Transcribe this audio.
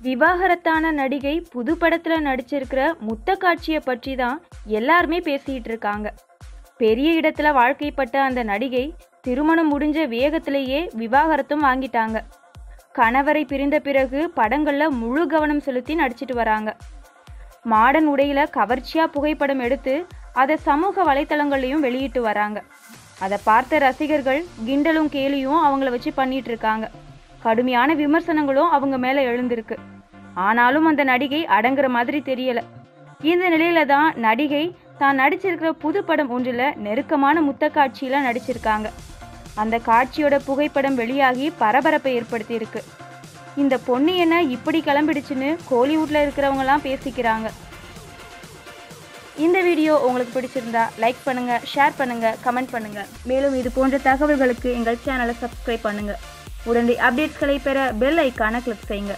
விவாகரத்தான நடிகை புது படத்துல நடிச்சிருக்கிற முத்த காட்சியை பற்றி தான் எல்லாருமே பேசிட்டு இருக்காங்க. பெரிய இடத்துல வாழ்க்கைப்பட்ட அந்த நடிகை திருமணம் முடிஞ்ச வேகத்திலேயே விவாகரத்தும் வாங்கிட்டாங்க. கணவரை பிரிந்த பிறகு படங்கள்ல முழு கவனம் செலுத்தி நடிச்சிட்டு வராங்க. மாடர்ன் உடையில கவர்ச்சியா புகைப்படம் எடுத்து அதை சமூக வலைத்தளங்கள்லயும் வெளியிட்டு வராங்க. அதை பார்த்த ரசிகர்கள் கிண்டலும் கேலியும் அவங்கள வச்சு பண்ணிட்டு இருக்காங்க. கடுமையான விமர்சனங்களும் அவங்க மேல எழுந்திருக்கு. ஆனாலும் அந்த நடிகை அடங்குற மாதிரி தெரியல. இந்த நிலையில தான் நடிகை தான் நடிச்சிருக்கிற புது படம் ஒன்றில் நெருக்கமான முத்த காட்சியில நடிச்சிருக்காங்க. அந்த காட்சியோட புகைப்படம் வெளியாகி பரபரப்பை ஏற்படுத்தியிருக்கு. இந்த பொண்ணு என்ன இப்படி கிளம்பிடுச்சுன்னு கோலிவுட்ல இருக்கிறவங்கலாம் பேசிக்கிறாங்க. இந்த வீடியோ உங்களுக்கு பிடிச்சிருந்தா லைக் பண்ணுங்க ஷேர் பண்ணுங்க கமெண்ட் பண்ணுங்க. மேலும் இது போன்ற தகவல்களுக்கு எங்கள் சேனலை சப்ஸ்கிரைப் பண்ணுங்க. உடனடி அப்டேட்ஸ்களை பெற பெல் ஐக்கானை கிளிக் செய்யுங்க.